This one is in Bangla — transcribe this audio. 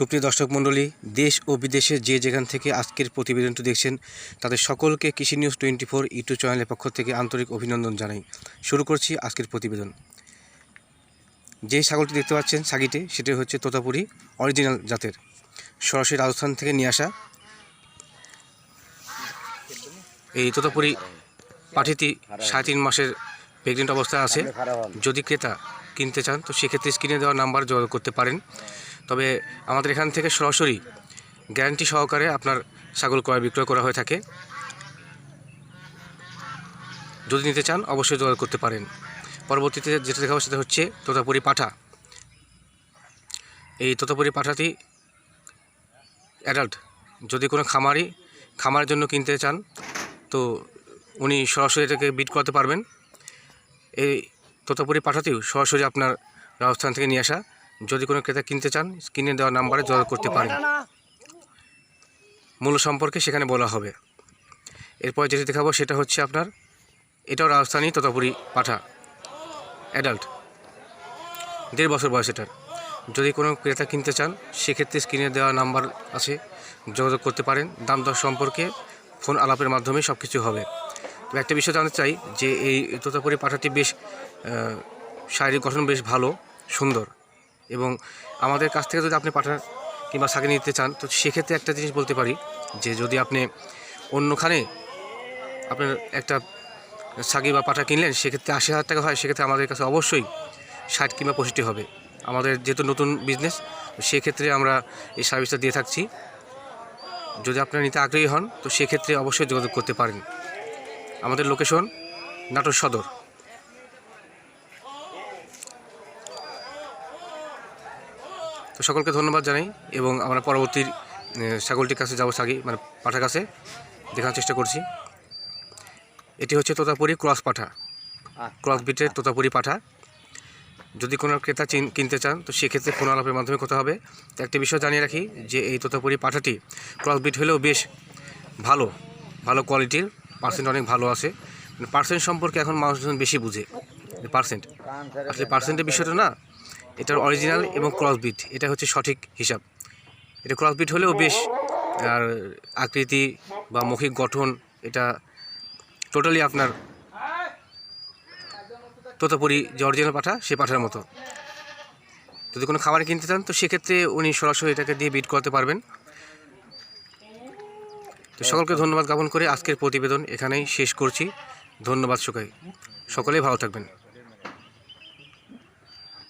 সুপ্রিয় দর্শক মণ্ডলী দেশ ও বিদেশে যে যেখান থেকে আজকের প্রতিবেদনটি দেখছেন তাদের সকলকে কৃষি নিউজ টোয়েন্টি ফোর ইউটিউব চ্যানেলের পক্ষ থেকে আন্তরিক অভিনন্দন জানাই। শুরু করছি আজকের প্রতিবেদন। যে ছাগলটি দেখতে পাচ্ছেন সাগিটে সেটি হচ্ছে তোতাপুরি অরিজিনাল জাতের। সরাসরি রাজস্থান থেকে নিয়ে আসা এই তোতাপুরি পাঠিটি সাড়ে তিন মাসের প্রেগনেন্ট অবস্থায় আছে। যদি ক্রেতা কিনতে চান তো সেক্ষেত্রে স্ক্রিনে দেওয়া নাম্বার যোগাযোগ করতে পারেন। তবে আমাদের এখান থেকে সরাসরি গ্যারান্টি সহকারে আপনার ছাগল ক্রয় বিক্রয় করা হয়ে থাকে। যদি নিতে চান, অবশ্যই যোগাযোগ করতে পারেন। পরবর্তীতে যেটা দেখাবো সেটা হচ্ছে তোতাপুরি পাঠা। এই তোতাপুরি পাঠাটি অ্যাডাল্ট যদি কোনো খামারি খামারের জন্য কিনতে চান, তো উনি সরাসরি এটাকে বিট করতে পারবেন। এই তোতাপুরি পাঠাতেও সরাসরি আপনার রাজস্থান থেকে নিয়ে আসা যদি কোনো ক্রেতা কিনতে চান স্ক্রিনে দেওয়া নাম্বারে যোগাযোগ করতে পারেন। মূল্য সম্পর্কে সেখানে বলা হবে। এরপর যেটি দেখাবো সেটা হচ্ছে আপনার এটাও রাজস্থানী তোতাপুরি পাঠা অ্যাডাল্ট দেড় বছর বয়স এটার। যদি কোনো ক্রেতা কিনতে চান সেক্ষেত্রে স্ক্রিনে দেওয়া নাম্বার আছে যোগাযোগ করতে পারেন। দাম দর সম্পর্কে ফোন আলাপের মাধ্যমে সব কিছু হবে। তবে একটা বিষয় জানতে চাই যে এই তোতাপুরি পাঠাটি বেশ শারীরিক গঠন বেশ ভালো সুন্দর। এবং আমাদের কাছ থেকে যদি আপনি পাঠা কিংবা সাকে নিতে চান, তো সেক্ষেত্রে একটা জিনিস বলতে পারি যে যদি আপনি অন্যখানে আপনার একটা সাগি বা পাঠা কিনলেন, সেক্ষেত্রে আশি হাজার টাকা হয়, সেক্ষেত্রে আমাদের কাছে অবশ্যই ষাট কিংবা পঁয়ষট্টি হবে। আমাদের যেহেতু নতুন বিজনেস সেক্ষেত্রে আমরা এই সার্ভিসটা দিয়ে থাকছি। যদি আপনারা নিতে আগ্রহী হন, তো সেক্ষেত্রে অবশ্যই যোগাযোগ করতে পারেন। আমাদের লোকেশন নাটোর সদর। তো সকলকে ধন্যবাদ জানাই এবং আমরা পরবর্তী ছাগলটির কাছে যাব সাগি মানে পাঠার কাছে। দেখার চেষ্টা করছি। এটি হচ্ছে তোতাপুরি ক্রস পাঠা। ক্রস বিটের তোতাপুরি পাঠা। যদি কোনো ক্রেতা কিনতে চান, তো সেক্ষেত্রে ফোন আলাপের মাধ্যমে কথা হবে। তো একটি বিষয় জানিয়ে রাখি যে এই তোতাপুরি পাঠাটি ক্রস বিট হলেও বেশ ভালো ভালো কোয়ালিটির, পার্সেন্ট অনেক ভালো আছে। পার্সেন্ট সম্পর্কে এখন মানুষজন বেশি বুঝে। পার্সেন্ট। আসলে পার্সেন্টের বিষয়টা না এটার অরিজিনাল এবং ক্রস বিট এটা হচ্ছে সঠিক হিসাব। এটা ক্রস বিট হলেও বেশ, আর আকৃতি বা মৌখিক গঠন, এটা টোটালি আপনার তোতাপুরি যে অরিজিনাল পাঠা সে পাঠার মতো। যদি কোনো খাবার কিনতে চান, তো সেক্ষেত্রে উনি সরাসরি এটাকে দিয়ে বিট করতে পারবেন। তো সকলকে ধন্যবাদ জ্ঞাপন করে আজকের প্রতিবেদন এখানেই শেষ করছি। ধন্যবাদ সকাই সকলেই ভালো থাকবেন।